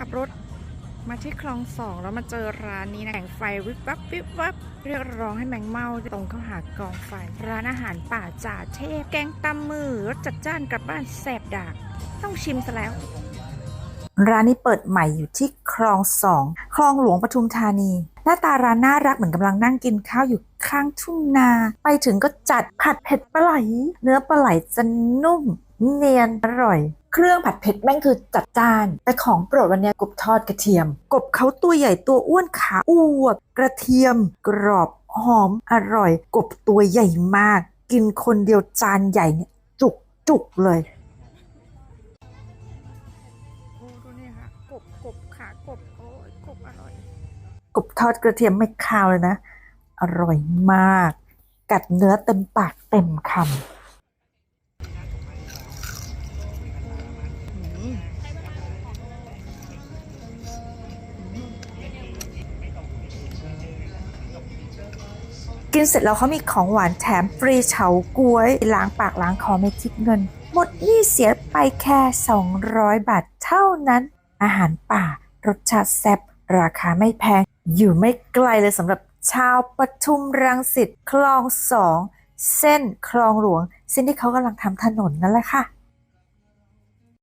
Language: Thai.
ขับรถมาที่คลองสองแล้วมาเจอร้านนี้นะแสงไฟวิบวับวิบวับเรียกร้องให้แมงเม่าตรงเข้าหากองไฟ ร้านอาหารป่าจ่าเทพ แกงตำมือรสจัดจ้านกลับบ้านแสบดาก ต้องชิมซะแล้ว ร้านนี้เปิดใหม่อยู่ที่คลองสองคลองหลวงปทุมธานี หน้าตาร้านน่ารักเหมือนกำลังนั่งกินข้าวอยู่ข้างทุ่งนา ไปถึงก็จัดผัดเผ็ดปลาไหล เนื้อปลาไหลจะนุ่ม เนียนอร่อย เครื่องผัดเผ็ดแม่งคือจัดจ้าน แต่ของโปรดวันเนี้ยกบทอดกระเทียม กบเขาตัวใหญ่ตัวอ้วนขาอวบกระเทียม กรอบหอมอร่อย กบตัวใหญ่มาก กินคนเดียวจานใหญ่เนี่ยจุกจุกๆเลยโอ้ดูนี่ค่ะกบกบขากบโอ้ยกบอร่อย กบทอดกระเทียมไม่คาวเลยนะ อร่อยมาก กัดเนื้อเต็มปากเต็มคำ กินเสร็จแล้วเขามีของหวานแถมฟรีเฉาก๊วยล้างปากล้างคอไม่คิดเงิน หมดหนี่เสียไปแค่ 200 บาทเท่านั้น อาหารป่ารสชาติแซ่บราคาไม่แพง อยู่ไม่ไกลเลยสำหรับชาวปทุมรังสิตคลองสองเส้นคลองหลวง เส้นที่เขากำลังทำถนนนั่นแหละค่ะ